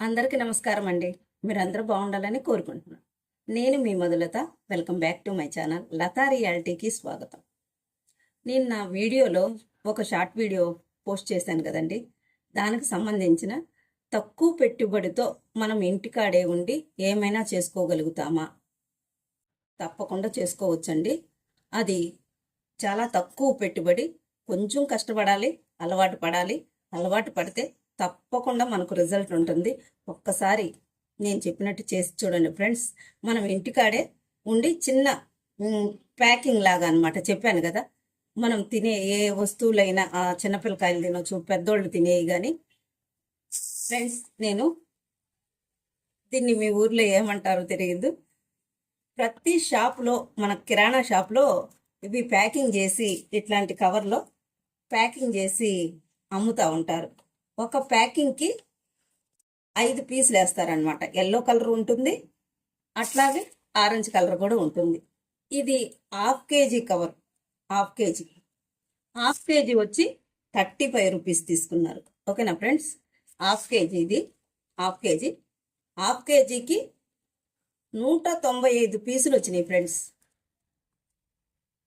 అందరికీ నమస్కారం అండి. మీరందరూ బాగుండాలని కోరుకుంటున్నాను నేను మీ Madhulatha. Welcome back to my channel Latha రియాలిటీకి స్వాగతం. నేను నా వీడియోలో ఒక షార్ట్ వీడియో పోస్ట్ చేశాను కదండి. దానికి సంబంధించిన తక్కువ పెట్టుబడితో మనం ఇంటికాడే ఉండి ఏమైనా చేసుకోగలుగుతామా? తప్పకుండా చేసుకోవచ్చండి. అది చాలా తక్కువ పెట్టుబడి కొంచెం కష్టపడాలి అలవాటు పడాలి అలవాటు పడితే తప్పకుండా మనకు రిజల్ట్ ఉంటుంది. ఒక్కసారి నేను చెప్పినట్టు చేసి చూడండి ఫ్రెండ్స్. మనం ఇంటికాడే ఉండి చిన్న ప్యాకింగ్ లాగా అన్నమాట. చెప్పాను కదా. మనం తినే ఏ వస్తువులైనా ఆ, చిన్నపిల్లకాయలు తినొచ్చు పెద్దోళ్ళు తినేవి కానీ ఫ్రెండ్స్ నేను దీన్ని మీ ఊర్లో ఏమంటారో తెలియదు. ప్రతి షాప్లో మన కిరాణా షాప్లో ఇవి ప్యాకింగ్ చేసి ఇట్లాంటి కవర్లో ప్యాకింగ్ చేసి అమ్ముతూ ఉంటారు. ఒక ప్యాకింగ్కి ఐదు పీసులు వేస్తారనమాట ఎల్లో కలర్ ఉంటుంది అట్లాగే ఆరెంజ్ కలర్ కూడా ఉంటుంది. ఇది half KG cover half KG. Half KG వచ్చి థర్టీ ఫైవ్ రూపీస్ తీసుకున్నారు. ఓకేనా ఫ్రెండ్స్? హాఫ్ కేజీ ఇది హాఫ్ కేజీ. హాఫ్ కేజీకి నూట తొంభై ఐదు పీసులు వచ్చినాయి ఫ్రెండ్స్.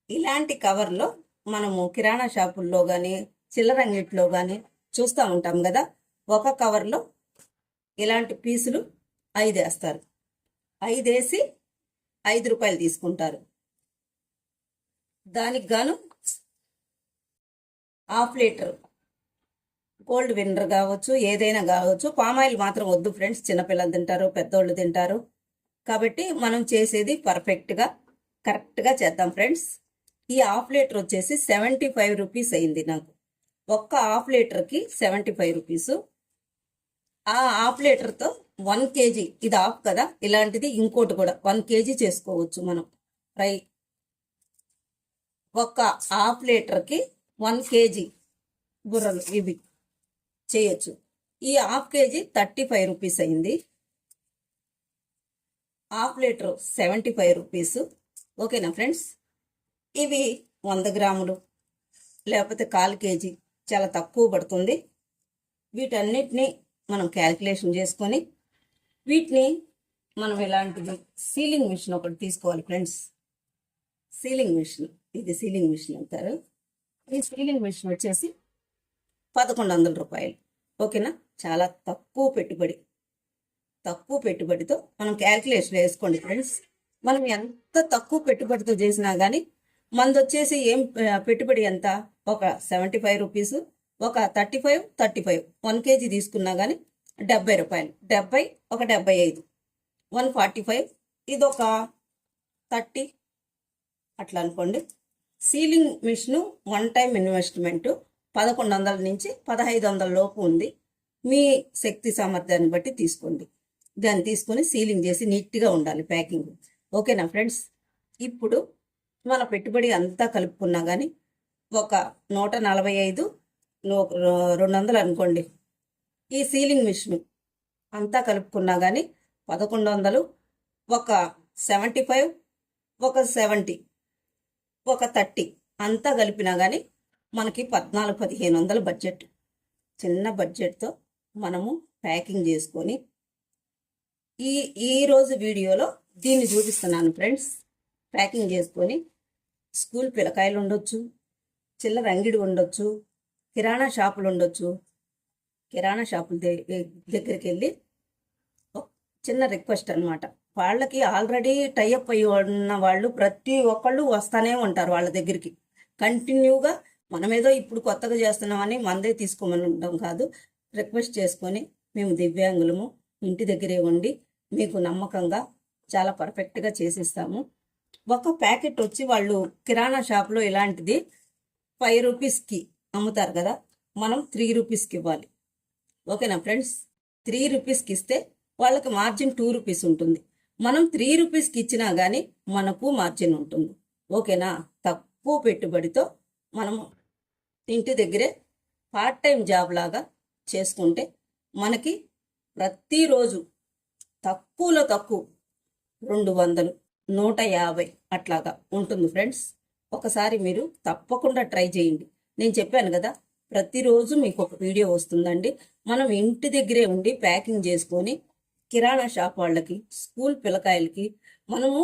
ఇలాంటి కవర్లో మనము కిరాణా షాపుల్లో కానీ చిల్లరంగిట్లో కానీ చూస్తూ ఉంటాం కదా? ఒక కవర్లో ఇలాంటి పీసులు ఐదు వేస్తారు ఐదు వేసి ఐదు రూపాయలు తీసుకుంటారు. దానికి గాను హాఫ్ లీటర్ కోల్డ్ విన్నర్ కావచ్చు ఏదైనా కావచ్చు. పామాయిల్ మాత్రం వద్దు ఫ్రెండ్స్. చిన్నపిల్లలు తింటారు పెద్దోళ్ళు తింటారు. కాబట్టి మనం చేసేది పర్ఫెక్ట్గా కరెక్ట్గా చేద్దాం ఫ్రెండ్స్. ఈ హాఫ్ లీటర్ వచ్చేసి సెవెంటీ ఫైవ్ రూపీస్ అయింది నాకు. ఒక్క హాఫ్ లీటర్కి సెవెంటీ ఫైవ్ రూపీస్. ఆ హాఫ్ లీటర్తో వన్ కేజీ ఇది హాఫ్ కదా? ఇలాంటిది ఇంకోటి కూడా వన్ కేజీ చేసుకోవచ్చు మనం. ఫ్రై ఒక్క హాఫ్ లీటర్కి వన్ కేజీ బుర్రలు ఇవి చేయొచ్చు. ఈ half KG thirty five rupees అయింది. Half litre seventy five rupees. ఓకేనా ఫ్రెండ్స్? ఇవి వంద గ్రాములు. లేకపోతే కాల్ కేజీ. చాలా తక్కువ పడుతుంది. వీటన్నిటిని మనం క్యాల్కులేషన్ చేసుకొని వీటిని మనం ఇలాంటిది సీలింగ్ మిషన్ ఒకటి తీసుకోవాలి ఫ్రెండ్స్. Sealing machine. ఇది సీలింగ్ మిషన్ అంటారు. ఈ సీలింగ్ మిషన్ వచ్చేసి పదకొండు వందల రూపాయలు. ఓకేనా? చాలా తక్కువ పెట్టుబడి. తక్కువ పెట్టుబడితో మనం క్యాల్కులేషన్ వేసుకోండి ఫ్రెండ్స్. మనం ఎంత తక్కువ పెట్టుబడితో చేసినా కానీ మనది వచ్చేసి ఏం పెట్టుబడి ఎంత? ఒక సెవెంటీ ఫైవ్ రూపీస్ ఒక thirty five thirty five. One KG తీసుకున్నా కానీ డెబ్బై రూపాయలు. డెబ్బై ఒక డెబ్బై ఐదు. వన్ ఫార్టీ ఫైవ్ ఇది ఒక థర్టీ. అట్లా అనుకోండి. Sealing machine one time investment పదకొండు వందల నుంచి పదహైదు వందల లోపు ఉంది. మీ శక్తి సామర్థ్యాన్ని బట్టి తీసుకోండి. దాన్ని తీసుకొని సీలింగ్ చేసి నీట్గా ఉండాలి ప్యాకింగ్. ఓకేనా ఫ్రెండ్స్? ఇప్పుడు మన పెట్టుబడి అంతా కలుపుకున్నా కానీ ఒక నూట నలభై ఐదు రెండు వందలు అనుకోండి. ఈ సీలింగ్ మిషన్ అంతా కలుపుకున్నా కానీ పదకొండు వందలు ఒక సెవెంటీ ఫైవ్ ఒక సెవెంటీ ఒక థర్టీ అంతా కలిపినా కానీ మనకి పద్నాలుగు పదిహేను వందల బడ్జెట్. చిన్న బడ్జెట్తో మనము ప్యాకింగ్ చేసుకొని ఈ ఈరోజు వీడియోలో దీన్ని చూపిస్తున్నాను ఫ్రెండ్స్. ప్యాకింగ్ చేసుకొని స్కూల్ పిల్లకాయలు ఉండొచ్చు చిల్లర అంగిడి ఉండొచ్చు కిరాణా షాపులు ఉండొచ్చు. కిరాణా షాపుల దగ్గరికి వెళ్ళి చిన్న రిక్వెస్ట్ అన్నమాట. వాళ్ళకి ఆల్రెడీ టైఅప్ అయ్యి ఉన్న వాళ్ళు ప్రతి ఒక్కళ్ళు వస్తానే ఉంటారు వాళ్ళ దగ్గరికి. కంటిన్యూగా మనమేదో ఇప్పుడు కొత్తగా చేస్తున్నామని మనదే తీసుకోమని ఉండడం కాదు. రిక్వెస్ట్ చేసుకొని మేము దివ్యాంగులము ఇంటి దగ్గరే ఉండి మీకు నమ్మకంగా చాలా పర్ఫెక్ట్గా చేసిస్తాము. ఒక ప్యాకెట్ వచ్చి వాళ్ళు కిరాణా షాప్లో ఇలాంటిది ఫైవ్ రూపీస్కి అమ్ముతారు కదా మనం త్రీ రూపీస్కి ఇవ్వాలి. ఓకేనా ఫ్రెండ్స్? త్రీ రూపీస్కి ఇస్తే వాళ్ళకి మార్జిన్ టూ రూపీస్ ఉంటుంది. మనం త్రీ రూపీస్కి ఇచ్చినా కానీ మనకు మార్జిన్ ఉంటుంది. ఓకేనా? తక్కువ పెట్టుబడితో మనము ఇంటి దగ్గరే పార్ట్ టైం జాబ్ లాగా చేసుకుంటే మనకి ప్రతిరోజు తక్కువలో తక్కువ రెండు వందలు నూట యాభై అట్లాగా ఉంటుంది ఫ్రెండ్స్. ఒకసారి మీరు తప్పకుండా ట్రై చేయండి. నేను చెప్పాను కదా ప్రతిరోజు మీకు ఒక వీడియో వస్తుందండి. మనం ఇంటి దగ్గరే ఉండి ప్యాకింగ్ చేసుకొని కిరాణా షాప్ వాళ్ళకి స్కూల్ పిల్లకాయలకి మనము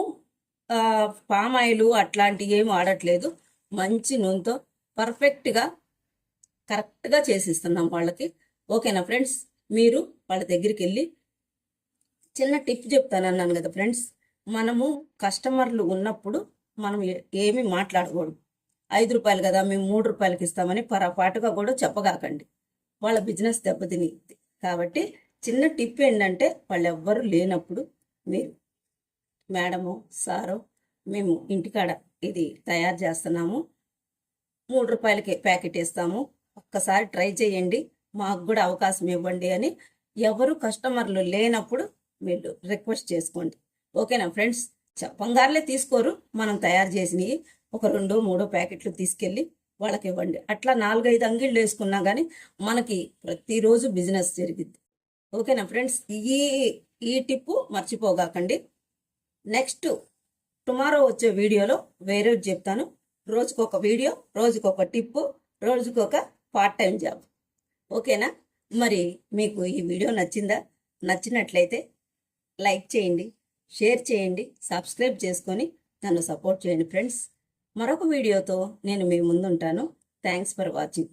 పామాయిలు పామ్ ఆయిల్ అట్లాంటివి ఏం వాడట్లేదు. మంచి నూనెతో పర్ఫెక్ట్గా కరెక్ట్గా చేసిస్తున్నాం వాళ్ళకి. ఓకేనా ఫ్రెండ్స్? మీరు వాళ్ళ దగ్గరికి వెళ్ళి చిన్న టిప్ చెప్తాను అన్నాను కదా ఫ్రెండ్స్. మనము కస్టమర్లు ఉన్నప్పుడు మనం ఏమి మాట్లాడకూడదు. ఐదు రూపాయలు కదా మేము మూడు రూపాయలకి ఇస్తామని పొరపాటుగా కూడా చెప్పగాకండి. వాళ్ళ బిజినెస్ దెబ్బతిని. కాబట్టి చిన్న టిప్ ఏంటంటే వాళ్ళు ఎవ్వరు లేనప్పుడు మీరు మేడము సారు మేము ఇంటికాడ ఇది తయారు చేస్తున్నాము. మూడు రూపాయలకి ప్యాకెట్ ఇస్తాము ఒక్కసారి ట్రై చేయండి. మాకు కూడా అవకాశం ఇవ్వండి అని ఎవరు కస్టమర్లు లేనప్పుడు మీరు రిక్వెస్ట్ చేసుకోండి. ఓకేనా ఫ్రెండ్స్? చెప్పంగారులే తీసుకోరు. మనం తయారు చేసినవి ఒక రెండో మూడో ప్యాకెట్లు తీసుకెళ్ళి వాళ్ళకి ఇవ్వండి. అట్లా నాలుగైదు అంగిళ్ళు వేసుకున్నా కానీ మనకి ప్రతిరోజు బిజినెస్ జరిగిద్ది. ఓకేనా ఫ్రెండ్స్? ఈ ఈ టిప్పు మర్చిపోగాకండి. నెక్స్ట్ టుమారో వచ్చే వీడియోలో వేరే చెప్తాను. రోజుకొక వీడియో రోజుకొక టిప్పు రోజుకొక పార్ట్ టైం జాబ్. ఓకేనా? మరి మీకు ఈ వీడియో నచ్చిందా? నచ్చినట్లయితే లైక్ చేయండి. షేర్ చేయండి సబ్స్క్రైబ్ చేసుకొని నన్ను సపోర్ట్ చేయండి ఫ్రెండ్స్. మరొక వీడియోతో నేను మీ ముందుంటాను. Thanks for watching.